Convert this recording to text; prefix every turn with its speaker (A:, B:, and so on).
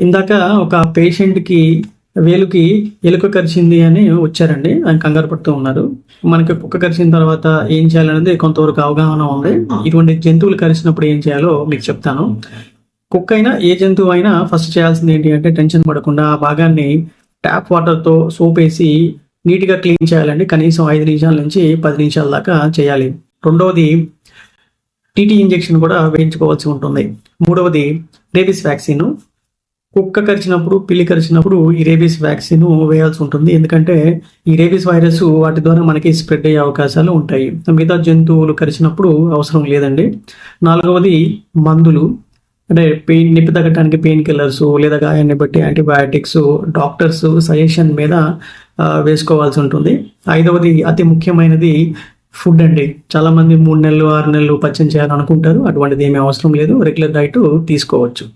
A: ఇందాక ఒక పేషెంట్కి వేలుకి ఎలుక కరిచింది అని వచ్చారండి. ఆయన కంగారు పడుతూ ఉన్నారు. మనకి కుక్క కరిచిన తర్వాత ఏం చేయాలనేది కొంతవరకు అవగాహన ఉంది. ఇటువంటి జంతువులు కరిచినప్పుడు ఏం చేయాలో మీకు చెప్తాను. కుక్క అయినా ఏ జంతువు అయినా ఫస్ట్ చేయాల్సింది ఏంటి అంటే టెన్షన్ పడకుండా ఆ భాగాన్ని ట్యాప్ వాటర్తో సోప్ వేసి నీట్గా క్లీన్ చేయాలండి. కనీసం ఐదు నిమిషాల నుంచి పది నిమిషాల దాకా చేయాలి. రెండవది టీటీ ఇంజెక్షన్ కూడా వేయించుకోవాల్సి ఉంటుంది. మూడవది రేబీస్ వ్యాక్సిన్. కుక్క కరిచినప్పుడు పిల్లి కరిచినప్పుడు ఈ రేబీస్ వ్యాక్సిన్ వేయాల్సి ఉంటుంది. ఎందుకంటే ఈ రేబీస్ వైరస్ వాటి ద్వారా మనకి స్ప్రెడ్ అయ్యే అవకాశాలు ఉంటాయి. మిగతా జంతువులు కరిచినప్పుడు అవసరం లేదండి. నాలుగవది మందులు. అంటే పెయిన్ నొప్పి తగ్గడానికి పెయిన్ కిల్లర్స్ లేదా గాయాన్ని బట్టి యాంటీబయాటిక్స్ డాక్టర్స్ సజెషన్ మీద వేసుకోవాల్సి ఉంటుంది. ఐదవది అతి ముఖ్యమైనది ఫుడ్ అండి. చాలా మంది మూడు నెలలు ఆరు నెలలు పచ్చని చేయాలనుకుంటారు. అటువంటిది ఏమీ అవసరం లేదు. రెగ్యులర్ డైట్ తీసుకోవచ్చు.